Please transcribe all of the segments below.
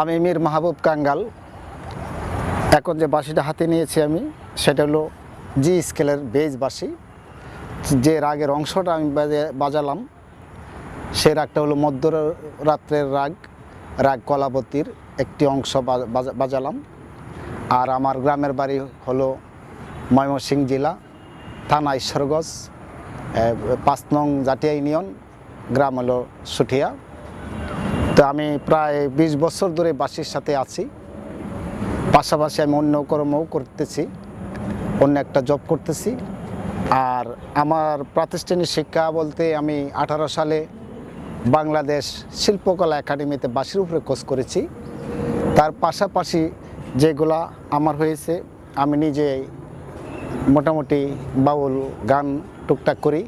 আমি মীর মাহবুব কাঙ্গাল। এখন যে বাঁশিটা হাতে নিয়েছি আমি, সেটা হলো জি স্কেলের বেজ বাঁশি। যে রাগের অংশটা আমি বাজে- বাজালাম সেই রাগটা হলো মধ্য রাত্রের রাগ রাগ কলাবতীর একটি অংশ বাজা- বাজালাম। আর আমার গ্রামের বাড়ি হলো ময়মনসিংহ জেলা, থানা ঈশ্বরগঞ্জ পাঁচ নং জাতীয় ইউনিয়ন, গ্রাম হলো সুঠিয়া। তো আমি প্রায় বিশ বছর ধরে বাসির সাথে আছি। পাশাপাশি আমি অন্য কর্মও করতেছি, অন্য একটা জব করতেছি। আর আমার প্রাতিষ্ঠানিক শিক্ষা বলতে আমি আঠারো সালে বাংলাদেশ শিল্পকলা একাডেমিতে বাসির উপরে কোর্স করেছি। তার পাশাপাশি যেগুলা আমার হয়েছে, আমি নিজে মোটামুটি বাউল, গান, টুকটাক করি।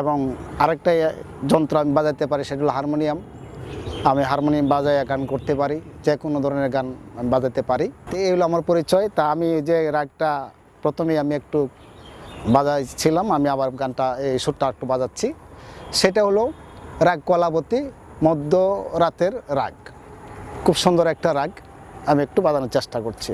এবং আরেকটা যন্ত্র আমি বাজাতে পারি সেটা হলো হারমোনিয়াম। আমি হারমোনিয়াম বাজায় গান করতে পারি যে কোনো ধরনের গান আমি বাজাতে পারি। তো এই হলো আমার পরিচয়। তা আমি যে রাগটা প্রথমে আমি একটু বাজাইছিলাম, আমি আবার গানটা এই সুরটা একটু বাজাচ্ছি। সেটা হলো রাগ কলাবতী মধ্য রাতের রাগ। খুব সুন্দর একটা রাগ আমি একটু বাজানোর চেষ্টা করছি।